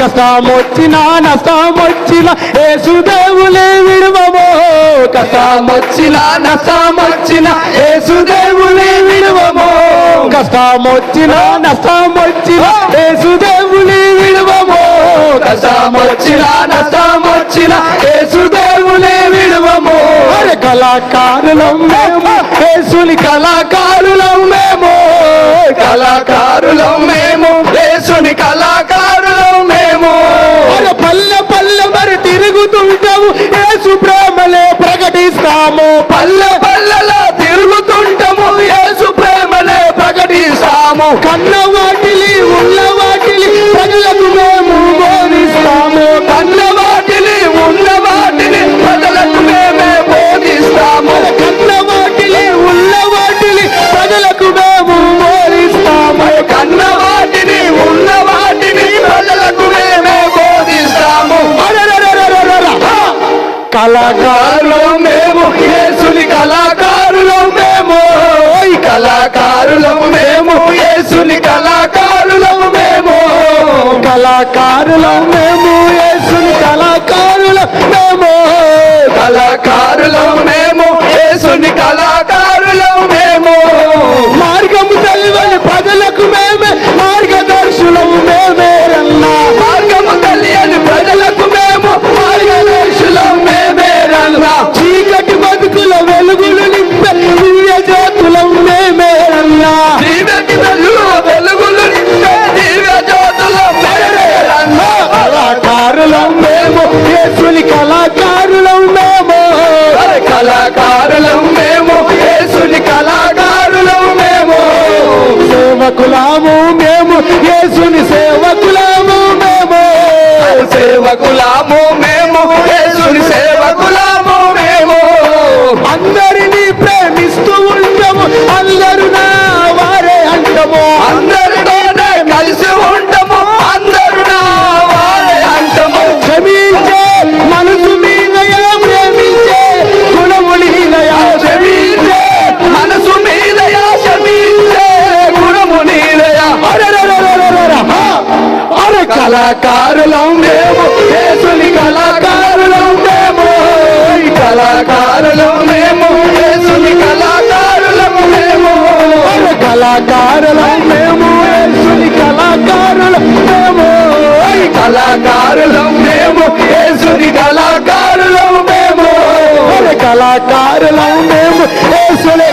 కష్టం వచ్చినా నష్టం వచ్చినా యేసుదేవులే విడువము కష్టం వచ్చినా నష్టం వచ్చినా యేసుదేవులే విడువము కష్టం వచ్చినా నష్టం వచ్చినా యేసుదేవులే విడువము అరే కళాకారులం మేము ఏసుని కళాకారులం మేము. కళాకారు ప్రకటిస్తాము పల్లె పల్లెలో తిరుగుతుంటాము. యేసు ప్రేమలే ప్రకటిస్తాము. కన్న వాటిలి ఉన్న కళాకారులు మేము. యేసుని కళాకారులు మేము. ఈ కళాకారులు మేము. యేసుని కళాకారులు మేము. కళాకారులం మేము. యేసుని కళాకారులు మేము. కళాకారులం మేము. కళాకారులం మేము యేసుని కళాకారులం మేము. సేవకులాము మేము యేసుని సేవకులాము మేము. సేవకులాము మేము యేసుని సేవకులాము మేము. అందరినీ ప్రేమిస్తూ ఉంటాము అందరూ నా వారే అంటాము. అందరితోనే కలిసి కళాకారులం మేము యేసుని కళాకారులం మేము. కళాకారులం మేము యేసుని కళాకారులం మేము. కళాకారులం మేము యేసుని కళాకారులం మేము. కళాకారులం మేము యేసుని కళాకారులం మేము. కళాకారులం మేము యేసుని